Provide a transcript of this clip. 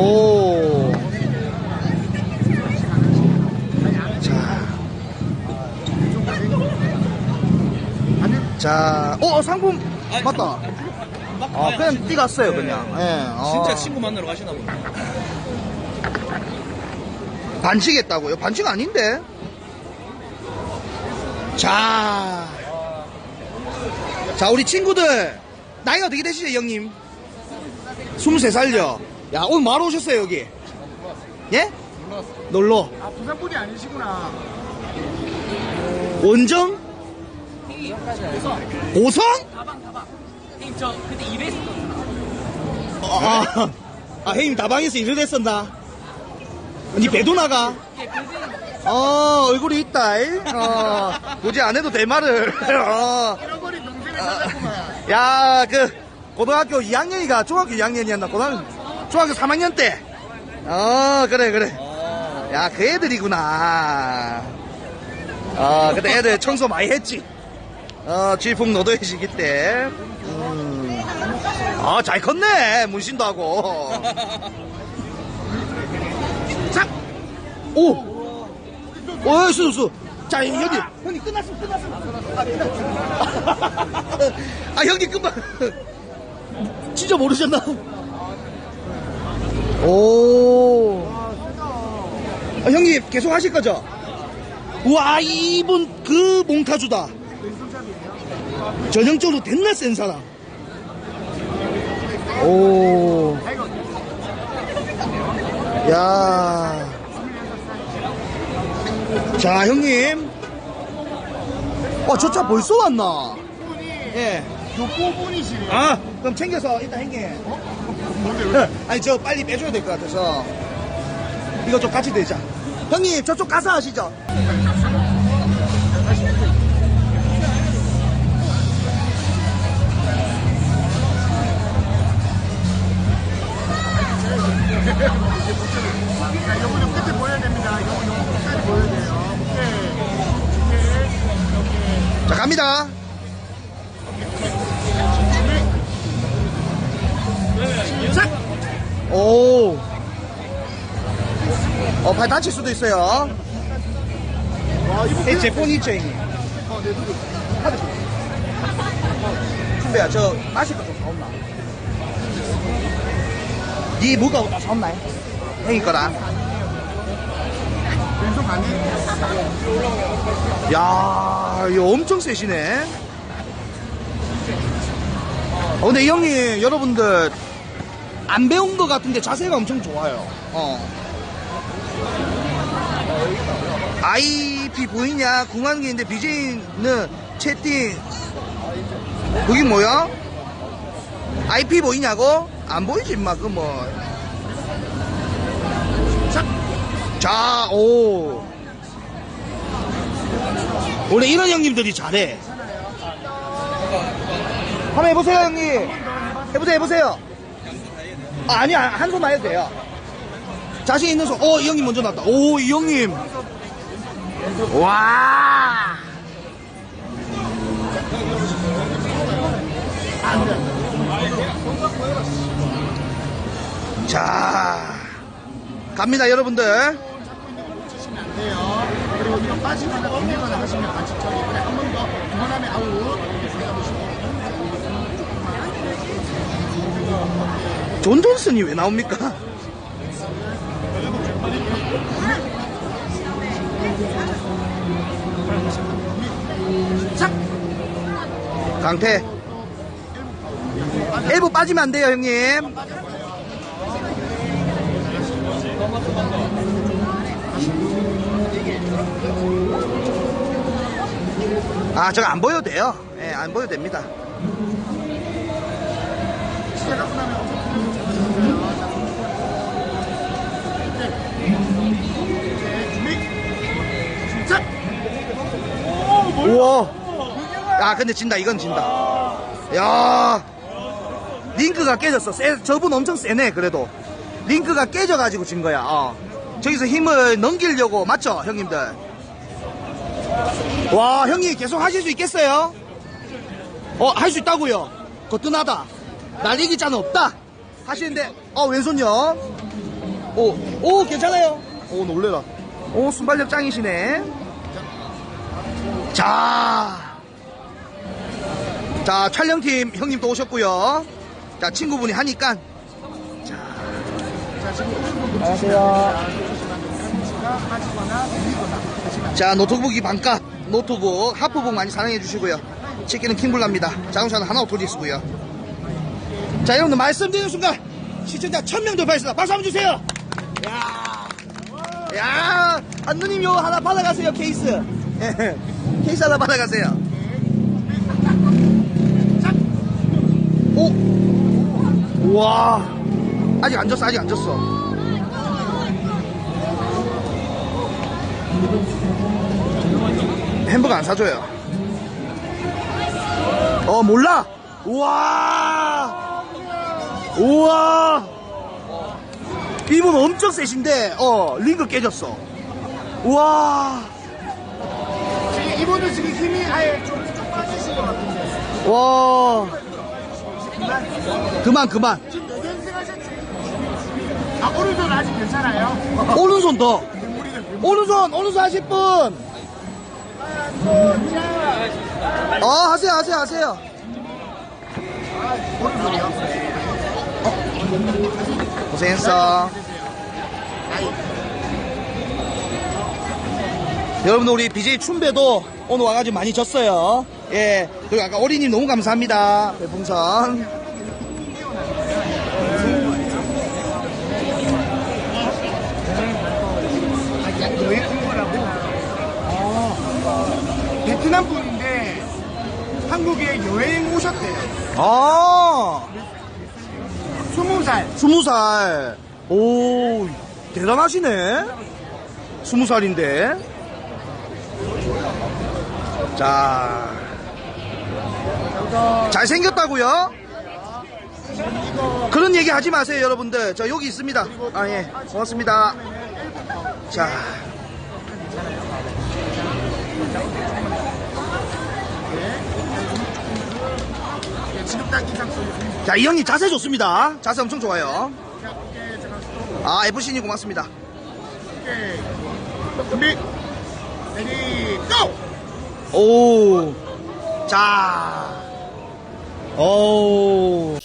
오. 자. 자, 어, 상품, 맞다. 아, 그냥 뛰갔어요, 그냥. 예. 아. 진짜 친구 만나러 가시나 보네. 반칙했다고요? 반칙 아닌데? 자. 자, 우리 친구들. 나이 어떻게 되시죠, 형님? 23살요. 야, 오늘 뭐하러 오셨어요, 여기? 예? 놀러. 아, 부산 분이 아니시구나. 원정? 고성? 형님 저 그때 이베스 아, 아, 형님 다방에서 일을 했었나? 니 배도 나가? 어, 얼굴이 있다, 이? 어, 굳이 안 해도 될 말을. 어. 잃어버린 동생을 찾았구만. 야, 그, 고등학교 2학년이가 중학교 2학년이었나? 고등학교, 중학교 3학년 때. 어, 그래, 그래. 야, 그 애들이구나. 어, 그때 애들 청소 많이 했지. 어, 질풍 노도의 시기 때. 음. 아, 잘 컸네. 문신도 하고. 자! 오! 오, 수, 수. 자, 형님. 형님, 끝났어, 끝났어. 아, 끝났어. 아, 형님, 금방. 진짜 모르셨나? 오. 아, 형님, 계속 하실 거죠? 와, 이분 그 몽타주다. 전형적으로 됐나 센 사람. 오. 야. 자, 형님. 어, 저차 벌써 왔나? 예. 육고분이시네. 아, 그럼 챙겨서 일단 형님. 뭔데, 왜? 아니, 저 빨리 빼줘야 될 것 같아서. 이거 좀 같이 되자. 형님, 저쪽 가서 하시죠. 오. 어, 발 다칠 수도 있어요. 와, 이거 제, 제 폰이 있죠, 형님. 어, 내 누구? 준배야, 저 마실 거좀 사온나? 니 뭐가 다 사온나? 형님 가네. 야, 이거 엄청 세시네. 어, 근데 이 형님, 여러분들, 안 배운 것 같은데 자세가 엄청 좋아요. 어. IP 보이냐? 궁한기인데 BJ는 채팅. 그게 뭐야? IP 보이냐고? 안 보이지, 임마, 그 뭐. 자, 자, 오. 원래 이런 형님들이 잘해. 한번 해보세요, 형님. 해보세요, 해보세요. 아, 아니, 한 손만 해도 돼요. 자신 있는 손. 어, 이 형님 먼저 났다. 오, 이 형님. 와. 자, 갑니다, 여러분들. 그리고 빠지거나 건네거나 하시면 반칙 처리. 그래, 한번 더. 두번 하면 아웃. 이렇게 생각하시고. 존 존슨이 왜 나옵니까? 강태. 일부 빠지면 안 돼요, 형님. 아, 저거 안 보여도 돼요. 예, 안 보여도 됩니다. 우와. 야, 근데 진다. 이건 진다. 야. 링크가 깨졌어. 세, 저분 엄청 세네, 그래도. 링크가 깨져가지고 진 거야. 어. 저기서 힘을 넘기려고, 맞죠, 형님들? 와, 형님 계속 하실 수 있겠어요? 어, 할 수 있다고요? 거뜬하다. 날리기 자는 없다. 하시는데, 어, 왼손요. 오, 오, 괜찮아요. 오, 놀래라. 오, 순발력 짱이시네. 자. 자, 촬영팀 형님도 오셨고요. 자, 친구분이 하니까. 자, 안녕하세요. 자, 노트북이 반값. 노트북, 하프북 많이 사랑해 주시고요. 치킨은 킹블랍니다. 자동차는 하나 오토리스고요. 자, 여러분들 말씀드리는 순간 시청자 1000명 돌파했습니다. 박수 한번 주세요. 야, 야, 한누님 요 하나 받아가세요, 케이스. 예, 케이스 하나 받아가세요. 오, 와, 아직 안 졌어, 아직 안 졌어. 햄버거 안 사줘요. 어, 몰라. 우와. 우와. 이분 엄청 세신데, 어, 링크 깨졌어. 우와. 지금 이분은 지금 힘이 아예 좀, 좀 빠지신 것 같은데. 와. 그만, 그만. 지금 몇 연승 하셨지? 아, 오른손 아직 괜찮아요? 오른손 더. 오른손, 오른손 하실 분. 어, 하세요, 하세요, 하세요. 오른손이요? 고생했어. 여러분들 우리 BJ 춘배도 오늘 와가지고 많이 졌어요. 예. 그리고 아까 어린님 너무 감사합니다. 온 거라고? 어. 베트남 분인데 한국에 여행 오셨대요. 아, 스무 살. 스무 살. 오, 대단하시네. 스무 살인데. 자. 잘생겼다고요? 그런 얘기 하지 마세요, 여러분들. 저 여기 있습니다. 아, 예. 고맙습니다. 자. 지금 딱 쓰고 자, 이 형님 자세 좋습니다. 자세 엄청 좋아요. 아, FC님 고맙습니다. 오케이. 준비. 레디, 고! 오. 자. 오.